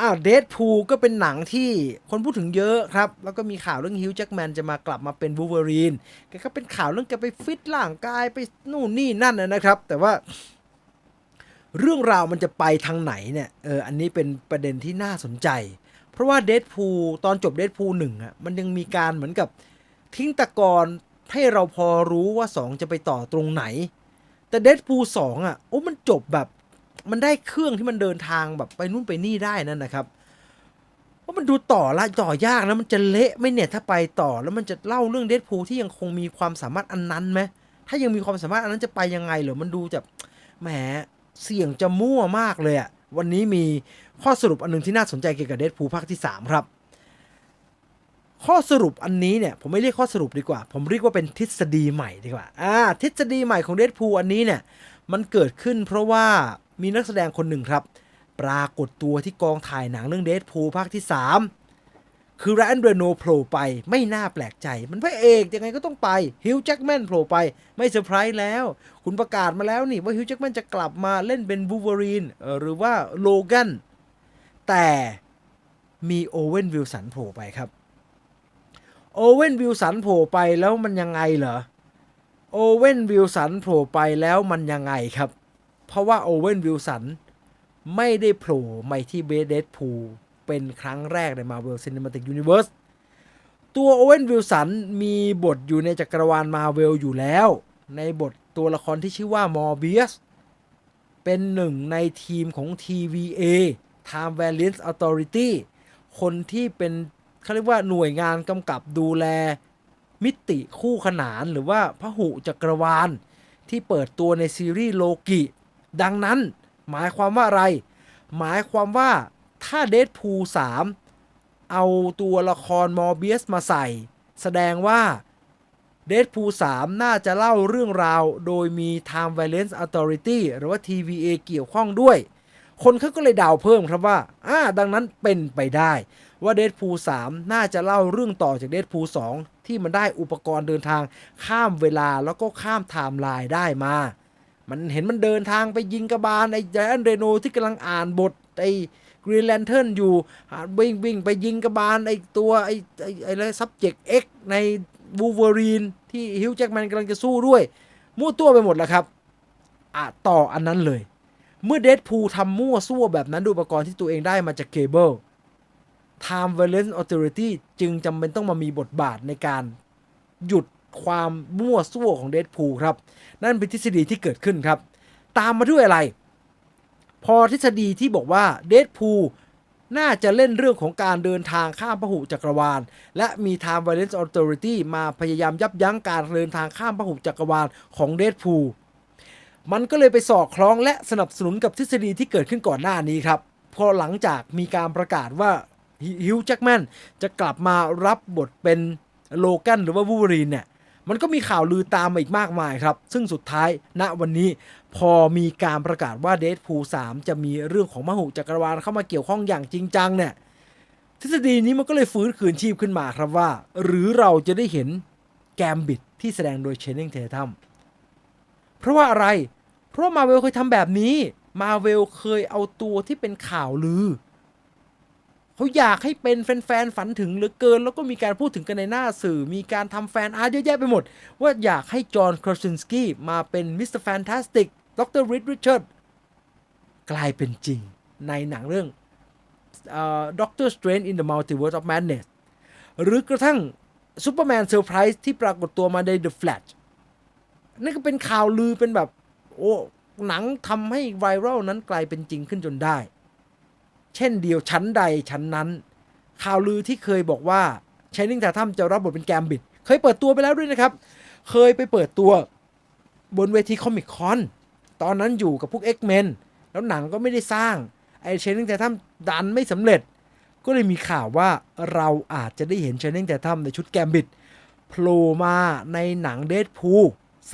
อ้าวเด p พูก็เป็นหนังที่คนพูดถึงเยอะครับ แล้วก็มีข่าวเรื่องฮิวจ์แจ็คแมนจะมากลับมาเป็นวูเวอรีนก็เป็นข่าวเรื่องแกไปฟิตร่างกายไปนู่นนี่นั่นนะครับ แต่ว่าเรื่องราวมันจะไปทางไหนเนี่ยเอออันนี้เป็นประเด็นที่น่าสนใจ เพราะว่าเด p พูตอนจบเด p พูหนึ่งอะมันยังมีการเหมือนกับทิ้งตะกอนให้เราพอรู้ว่า 2 จะไปต่อตรงไหน แต่เด p พูสองอะโอ้มันจบแบบ มันได้เครื่องที่มันเดินทางแบบไปนู่นไปนี่ได้นั่นนะครับว่ามันดูต่อละต่อยากนะมันจะเละไหมเนี่ยถ้าไปต่อแล้วมันจะเล่าเรื่องเด p พูที่ยังคงมีความสามารถอันนั้นไหมถ้ายังมีความสามารถอันนั้นจะไปยังไงเหรอมันดูจะแหมเสี่ยงจะมั่วมากเลยอะวันนี้มีข้อสรุปอันหนึงที่น่าสนใจเกี่ยวกับเด p พูภาคที่ 3 ครับ ข้อสรุปอันนี้เนี่ยผมไม่เรียกข้อสรุปดีกว่า ผมเรียกว่าเป็นทฤษฎีใหม่ดีกว่าอ่าทฤษฎีใหม่ของเด p พูอันนี้เนี่ยมันเกิดขึ้นเพราะว่า มีนักแสดงคนหนึ่งครับ ปรากฏตัวที่กองถ่ายหนังเรื่องเด p พูภาคที่ 3 คือแรนเรโนโผล่ไปไม่น่าแปลกใจ มันพระเอกยังไงก็ต้องไปฮิวจ์แจ็คแมนโผล่ไปไม่เซอร์ไพรส์แล้ว คุณประกาศมาแล้วนี่ว่าฮิวจ์แจ็คแมนจะกลับมาเล่นเป็นบูเวอรีนหรือว่าโลแกนแต่มีโอเวนวิลสันโผล่ไปครับโอเวนวิลสันโผล่ไปแล้วมันยังไงเหรอโอเวนวิลสันโผล่ไปแล้วมันยังไงครับ เพราะว่าโอเวนวิลสันไม่ได้โผล่มาที่เบเด p พูเป็นครั้งแรกใน Marvel Cinematic Universe ตัวโอเวนวิลสันมีบทอยู่ในจักรวาลมาเวลอยู่แล้ว ในบทตัวละครที่ชื่อว่ามอร์เบียสเป็นหนึ่งในทีมของ TVA Time Variance Authority คนที่เป็นเขาเรียกว่าหน่วยงานกำกับดูแลมิติคู่ขนานหรือว่าพหุจักรวาล ที่เปิดตัวในซีรีส์โลกิ ดังนั้นหมายความว่าอะไร หมายความว่าถ้าเด p พู3เอาตัวละครมอร์เบียสมาใส่ แสดงว่าเด p พู3น่าจะเล่าเรื่องราวโดยมี Time Variance Authority หรือว่า TVA เกี่ยวข้องด้วย คนเขาก็เลยเดาวเพิ่มครับว่าอ่าดังนั้นเป็นไปได้ว่าเด p พู3น่าจะเล่าเรื่องต่อจากเด p พู2ที่มันได้อุปกรณ์เดินทางข้ามเวลาแล้วก็ข้ามไทม์ไลน์ได้มา มันเห็นมันเดินทางไปยิงกระบาลไอ้ไจแอนเรโนที่กำลังอ่านบทไอ้กรีนแลนเทิร์นอยู่วิ่งวิ่งไปยิงกระบาลไอ้ตัวไอ้ไอ้ไอ้อะไร subject X ในบูเวอรีนที่ฮิวจ์แจ็คแมนกำลังจะสู้ด้วย มั่วตัวไปหมดแล้วครับอะต่ออันนั้นเลย เมื่อเด p พูทำมั่วซั่วแบบนั้นด้วยอุปกรณ์ที่ตัวเองได้มาจากเคเบิล Time Variance Authority จึงจำเป็นต้องมามีบทบาทในการหยุด ความมั่วซั่วของเด p พูครับ นั่นเป็นทฤษฎีที่เกิดขึ้นครับ ตามมาด้วยอะไร พอทฤษฎีที่บอกว่าเด p พูน่าจะเล่นเรื่องของการเดินทางข้ามพหุจักรวาล และมี Time Variance Authority มาพยายามยับยั้งการเดินทางข้ามพหุจักรวาลของเด p พูมันก็เลยไปสอดคล้องและสนับสนุนกับทฤษฎีที่เกิดขึ้นก่อนหน้านี้ครับ พอหลังจากมีการประกาศว่าฮิวจ์แจ็คแมนจะกลับมารับบทเป็นโลแกนหรือว่าวูรีนเนี่ย มันก็มีข่าวลือตามมาอีกมากมายครับ ซึ่งสุดท้ายณวันนี้พอมีการประกาศว่าเด p พู3จะมีเรื่องของมหุจักรวาลเข้ามาเกี่ยวข้องอย่างจริงจังเนี่ยทฤษฎีนี้มันก็เลยฟื้นคืนชีพขึ้นมาครับว่า หรือเราจะได้เห็นแกมบิดที่แสดงโดยเชนนิงเททัมเพราะว่าอะไร เพราะมาเวลเคยทำแบบนี้มาเวลเคยเอาตัวที่เป็นข่าวลือ เขาอยากให้เป็นแฟนๆฝันถึงเหลือเกิน แล้วก็มีการพูดถึงกันในหน้าสื่อ มีการทำแฟนอาร์ตเยอะแยะไปหมด ว่าอยากให้จอห์นครอสินสกี้มาเป็นมิสเตอร์แฟนตาสติกดรริดริชาร์ดกลายเป็นจริงในหนังเรื่องด็อกเตอร์สเตรน in the Multiverse of Madness หรือกระทั่งซูเปอร์แมนเซอร์ไพรส์ที่ปรากฏตัวมาใน The Flash นั่นก็เป็นข่าวลือเป็นแบบ โอ้ หนังทำให้ไวรัลนั้นกลายเป็นจริงขึ้นจนได้ เช่นเดียวชั้นใดชั้นนั้น ข่าวลือที่เคยบอกว่าช a นนิง t าทัมจะรับบทเป็นแกมบิด เคยเปิดตัวไปแล้วด้วยนะครับ เคยไปเปิดตัวบนเวทีคอมิคคอนตอนนั้นอยู่กับพวก X-Men แล้วหนังก็ไม่ได้สร้าง ไอ้ชนนิง t าทัมดันไม่สำเร็จ ก็เลยมีข่าวว่าเราอาจจะได้เห็นชนนิง t าทัมในชุดแกมบิดโผล่มาในหนังเด p พู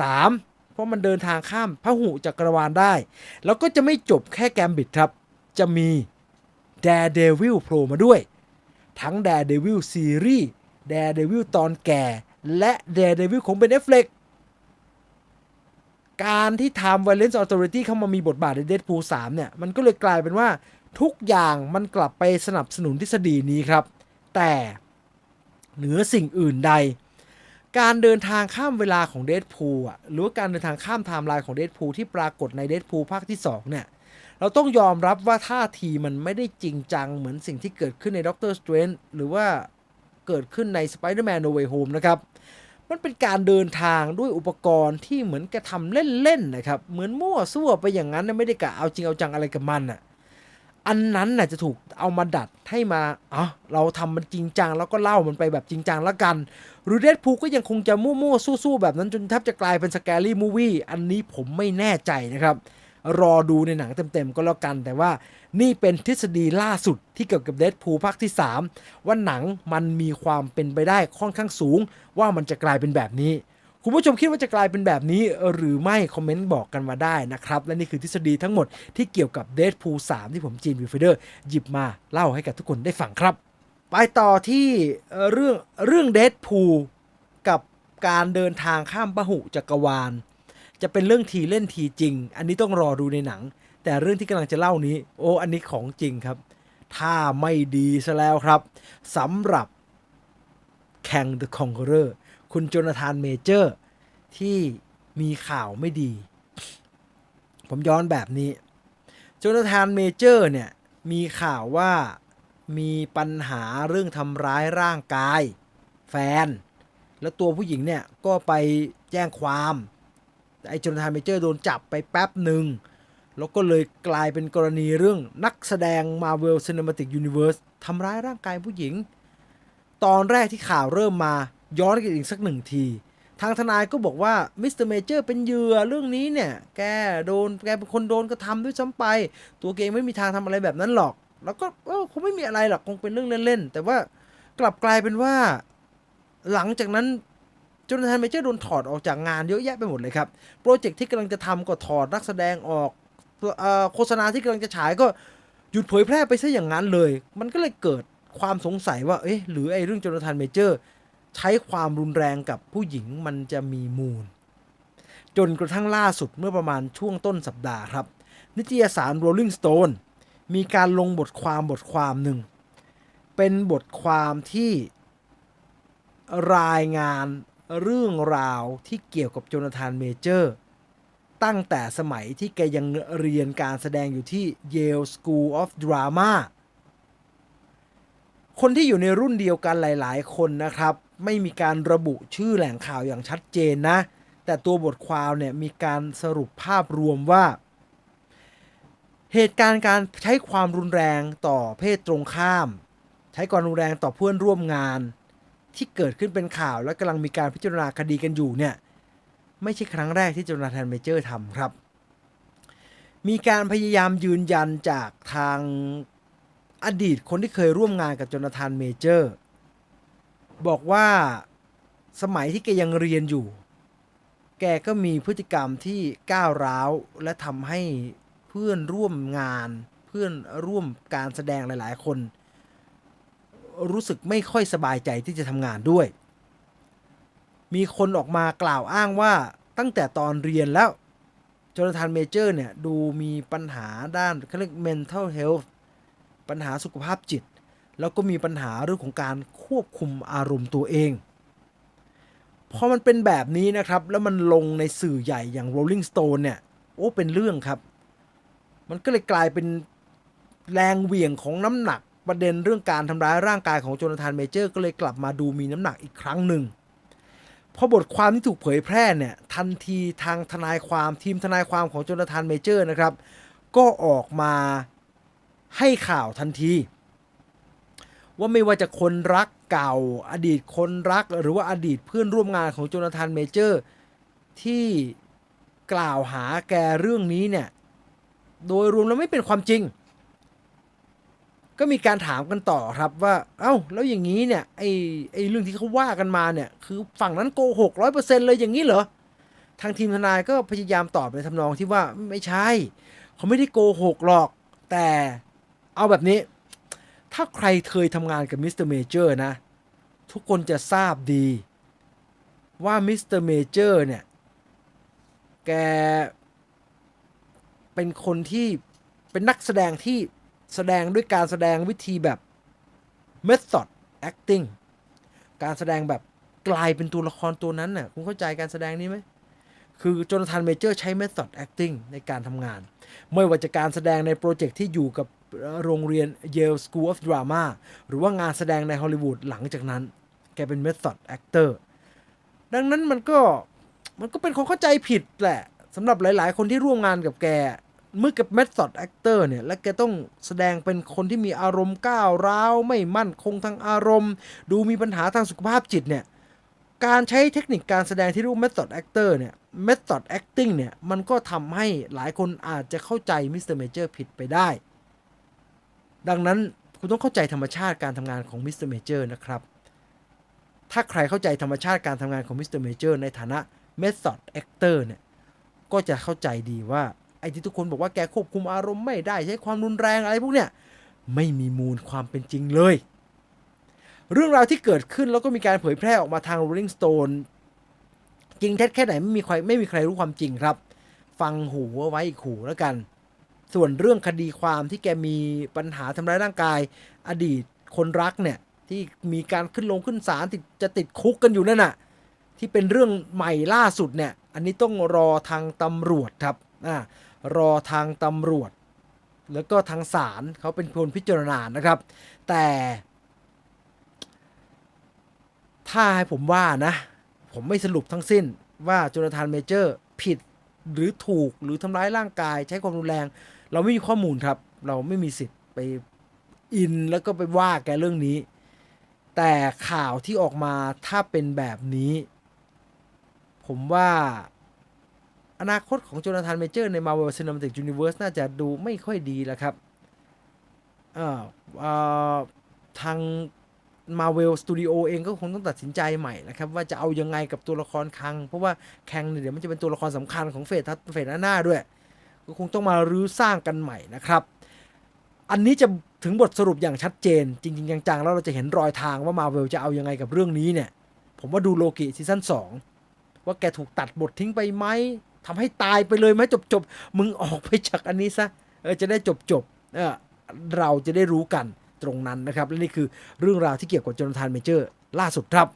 สามเพราะมันเดินทางข้ามพหุจักรวาลได้ แล้วก็จะไม่จบแค่แกมบิดครับ จะมี Daredevil โผล่มาด้วย ทั้ง Daredevil ซีรีส์ Daredevil ตอนแก่ และ Daredevil ของ Ben Affleck การที่ Time Valence Authority เข้ามามีบทบาทใน Deadpool 3 เนี่ย มันก็เลยกลายเป็นว่าทุกอย่างมันกลับไปสนับสนุนทฤษฎีนี้ครับ แต่เหนือสิ่งอื่นใด การเดินทางข้ามเวลาของเด p พูอะหรือว่าการเดินทางข้ามไทม์ไลน์ของเด p พูที่ปรากฏในเด p พูภาคที่2เนี่ย เราต้องยอมรับว่าท่าทีมันไม่ได้จริงจังเหมือนสิ่งที่เกิดขึ้นในด็อกเตอร์สเตรนหรือว่าเกิดขึ้นใน Spider-Man No Way Home นะครับ มันเป็นการเดินทางด้วยอุปกรณ์ที่เหมือนกระทำเล่นๆนะครับ เหมือนมั่วซั่วไปอย่างนั้นไม่ได้กะเอาจริงเอาจังอะไรกับมันอะ อันนั้นน่ะจะถูกเอามาดัดให้มาอ๋อเราทำมันจริงจังแล้วก็เล่ามันไปแบบจริงจังแล้วกัน หรือเดดพูก็ยังคงจะมั่วๆสู้ๆแบบนั้นจนแทบจะกลายเป็นสแกรี่มูวี่อันนี้ผมไม่แน่ใจนะครับ รอดูในหนังเต็มๆก็แล้วกัน แต่ว่านี่เป็นทฤษฎีล่าสุดที่เกี่ยวกับเดดพูภาคที่ 3 ว่าหนังมันมีความเป็นไปได้ค่อนข้างสูง ว่ามันจะกลายเป็นแบบนี้ คุณผู้ชมคิดว่าจะกลายเป็นแบบนี้ หรือไม่คอมเมนต์บอกกันมาได้นะครับ และนี่คือทฤษฎีทั้งหมดที่เกี่ยวกับเด p พู3ที่ผมจีนวิวเฟเดอร์หยิบมาเล่าให้กับทุกคนได้ฟังครับ ไปต่อที่เรื่องเรื่องเด p พูกับการเดินทางข้ามปะหุจักรวาล จะเป็นเรื่องทีเล่นทีจริง อันนี้ต้องรอดูในหนัง แต่เรื่องที่กำลังจะเล่านี้ โอ้ อันนี้ของจริงครับ ถ้าไม่ดีซะแล้วครับสำหรับแข่ง The Conqueror คุณโจนาธานเมเจอร์ ที่มีข่าวไม่ดี ผมย้อนแบบนี้ โจนาธานเมเจอร์เนี่ย มีข่าวว่ามีปัญหาเรื่องทำร้ายร่างกาย แฟน แล้วตัวผู้หญิงเนี่ย ก็ไปแจ้งความ ไอ้โจนาธานเมเจอร์โดนจับไปแป๊บหนึ่ง แล้วก็เลยกลายเป็นกรณีเรื่องนักแสดง Marvel Cinematic Universe ทำร้ายร่างกายผู้หญิง ตอนแรกที่ข่าวเริ่มมาย้อนกันอีกสักหนึ่งที ทางทนายก็บอกว่ามิสเตอร์เมเจอร์เป็นเหยื่อเรื่องนี้เนี่ย แกโดนแกเป็นคนโดนกระทำด้วยซ้ำไป ตัวเกงไม่มีทางทำอะไรแบบนั้นหรอก แล้วก็เออคงไม่มีอะไรหรอกคงเป็นเรื่องเล่นๆแต่ว่ากลับกลายเป็นว่า หลังจากนั้น จนทานเมเจอร์โดนถอดออกจากงานเยอะแยะไปหมดเลยครับ โปรเจกต์ที่กำลังจะทำก็ถอดนักแสดงออกโฆษณาที่กำลังจะฉายก็หยุดเผยแพร่ไปซะอย่างนั้นเลย มันก็เลยเกิดความสงสัยว่า เอ๊ะ หรือไอ้เรื่องโจนาธานเมเจอร์ ใช้ความรุนแรงกับผู้หญิงมันจะมีมูล จนกระทั่งล่าสุดเมื่อประมาณช่วงต้นสัปดาห์ครับ นิตยสาร Rolling Stone มีการลงบทความบทความหนึ่ง เป็นบทความที่รายงาน เรื่องราวที่เกี่ยวกับโจนาธานเมเจอร์ ตั้งแต่สมัยที่แกยังเรียนการแสดงอยู่ที่ Yale School of Drama คนที่อยู่ในรุ่นเดียวกันหลายๆ คนนะครับ ไม่มีการระบุชื่อแหล่งข่าวอย่างชัดเจนนะ แต่ตัวบทความเนี่ยมีการสรุปภาพรวมว่า เหตุการณ์การใช้ความรุนแรงต่อเพศตรงข้าม ใช้ความรุนแรงต่อเพื่อนร่วมงาน ที่เกิดขึ้นเป็นข่าวและกำลังมีการพิจารณาคดีกันอยู่เนี่ยไม่ใช่ครั้งแรกที่โจนาธานเมเจอร์ทำครับ มีการพยายามยืนยันจากทางอดีตคนที่เคยร่วมงานกับโจนาธานเมเจอร์ บอกว่าสมัยที่แกยังเรียนอยู่ แกก็มีพฤติกรรมที่ก้าวร้าว และทำให้เพื่อนร่วมงาน เพื่อนร่วมการแสดงหลาย ๆ คน รู้สึกไม่ค่อยสบายใจที่จะทำงานด้วย มีคนออกมากล่าวอ้างว่าตั้งแต่ตอนเรียนแล้วจนาธานเมเจอร์เนี่ยดูมีปัญหาด้านเขาเรียก mental health ปัญหาสุขภาพจิต แล้วก็มีปัญหาเรื่องของการควบคุมอารมณ์ตัวเอง พอมันเป็นแบบนี้นะครับ แล้วมันลงในสื่อใหญ่อย่าง Rolling Stone เนี่ย โอ้ เป็นเรื่องครับ มันก็เลยกลายเป็นแรงเหวี่ยงของน้ำหนัก ประเด็นเรื่องการทำร้ายร่างกายของโจนาธานเมเจอร์ก็เลยกลับมาดูมีน้ำหนักอีกครั้งหนึ่งพอบทความที่ถูกเผยแพร่เนี่ยทันทีทางทนายความทีมทนายความของโจนาธานเมเจอร์นะครับ ก็ออกมาให้ข่าวทันที ว่าไม่ว่าจะคนรักเก่า อดีตคนรักหรือว่าอดีตเพื่อนร่วมงานของโจนาธานเมเจอร์ ที่กล่าวหาแกเรื่องนี้เนี่ยโดยรวมแล้วไม่เป็นความจริง ก็มีการถามกันต่อครับว่า เอ้า แล้วอย่างนี้เนี่ย ไอ้ไอ้เรื่องที่เขาว่ากันมาเนี่ย คือฝั่งนั้นโกหกร้อยเปอร์เซ็นเลยอย่างนี้เหรอ ทางทีมทนายก็พยายามตอบในทำนองที่ว่าไม่ใช่ เขาไม่ได้โกหกหรอก แต่เอาแบบนี้ ถ้าใครเคยทำงานกับมิสเตอร์เมเจอร์นะ ทุกคนจะทราบดี ว่ามิสเตอร์เมเจอร์เนี่ย แก เป็นคนที่เป็นนักแสดงที่ แสดงด้วยการแสดงวิธีแบบ method acting การแสดงแบบกลายเป็นตัวละครตัวนั้นน่ะคุณเข้าใจการแสดงนี้ไหมคือโจนาธานเมเจอร์ใช้ method acting ในการทำงาน ไม่ว่าจะการแสดงในโปรเจกต์ที่อยู่กับโรงเรียน Yale School of Drama หรือว่างานแสดงในฮอลลีวูดหลังจากนั้น แกเป็น method actor ดังนั้นมันก็มันก็เป็นความเข้าใจผิดแหละสำหรับหลาย ๆ คนที่ร่วมงานกับแก เมื่อกับ method actor เนี่ย และแกต้องแสดงเป็นคนที่มีอารมณ์ก้าวร้าว ไม่มั่นคงทางอารมณ์ ดูมีปัญหาทางสุขภาพจิตเนี่ย การใช้เทคนิคการแสดงที่รียกว่า method actor เนี่ย method acting เนี่ย มันก็ทำให้หลายคนอาจจะเข้าใจมิสเตอร์เมเจอร์ผิดไปได้ ดังนั้นคุณต้องเข้าใจธรรมชาติการทำงานของมิสเตอร์เมเจอร์นะครับ ถ้าใครเข้าใจธรรมชาติการทำงานของมิสเตอร์เมเจอร์ในฐานะ method actor เนี่ย ก็จะเข้าใจดีว่า ที่ทุกคนบอกว่าแกควบคุมอารมณ์ไม่ได้ใช้ความรุนแรงอะไรพวกเนี้ยไม่มีมูลความเป็นจริงเลย เรื่องราวที่เกิดขึ้นแล้วก็มีการเผยแพร่ออกมาทาง Rolling Stone จริงเท็จแค่ไหนไม่มีใครไม่มีใครรู้ความจริงครับ ฟังหูเอาไว้อีกหูแล้วกัน ส่วนเรื่องคดีความที่แกมีปัญหาทำร้ายร่างกาย อดีตคนรักเนี่ยที่มีการขึ้นลงขึ้นศาลติดจะติดคุกกันอยู่นั่นน่ะที่เป็นเรื่องใหม่ล่าสุดเนี่ย อันนี้ต้องรอทางตำรวจครับอ่า รอทางตำรวจ แล้วก็ทางศาลเขาเป็นคนพิจารณานะครับ แต่ ถ้าให้ผมว่านะ ผมไม่สรุปทั้งสิ้นว่าโจนาธานเมเจอร์ผิดหรือถูกหรือทำร้ายร่างกาย ใช้ความรุนแรง เราไม่มีข้อมูลครับ เราไม่มีสิทธิ์ไปอินแล้วก็ไปว่าแกเรื่องนี้ แต่ข่าวที่ออกมาถ้าเป็นแบบนี้ ผมว่า อนาคตของโจนาธานเมเจอร์ใน Marvel Cinematic Universe น่าจะดูไม่ค่อยดีแล้วครับทาง Marvel Studio เองก็คงต้องตัดสินใจใหม่นะครับ ว่าจะเอายังไงกับตัวละครคัง เพราะว่าแคงเนี่ยเดี๋ยวมันจะเป็นตัวละครสำคัญของเฟสทัสเฟสหน้าด้วย ก็คงต้องมารื้อสร้างกันใหม่นะครับ อันนี้จะถึงบทสรุปอย่างชัดเจน จริง ๆ จังๆ แล้วเราจะเห็นรอยทางว่ามาเวลจะเอายังไงกับเรื่องนี้เนี่ย ผมว่าดูโลกิซีซั่น2ว่าแกถูกตัดบททิ้งไปไหม ทำให้ตายไปเลยไหมจบๆมึงออกไปจากอันนี้ซะเออจะได้จบๆเออเราจะได้รู้กันตรงนั้นนะครับ และนี่คือเรื่องราวที่เกี่ยวกับโจนทานเมเจอร์ล่าสุดครับ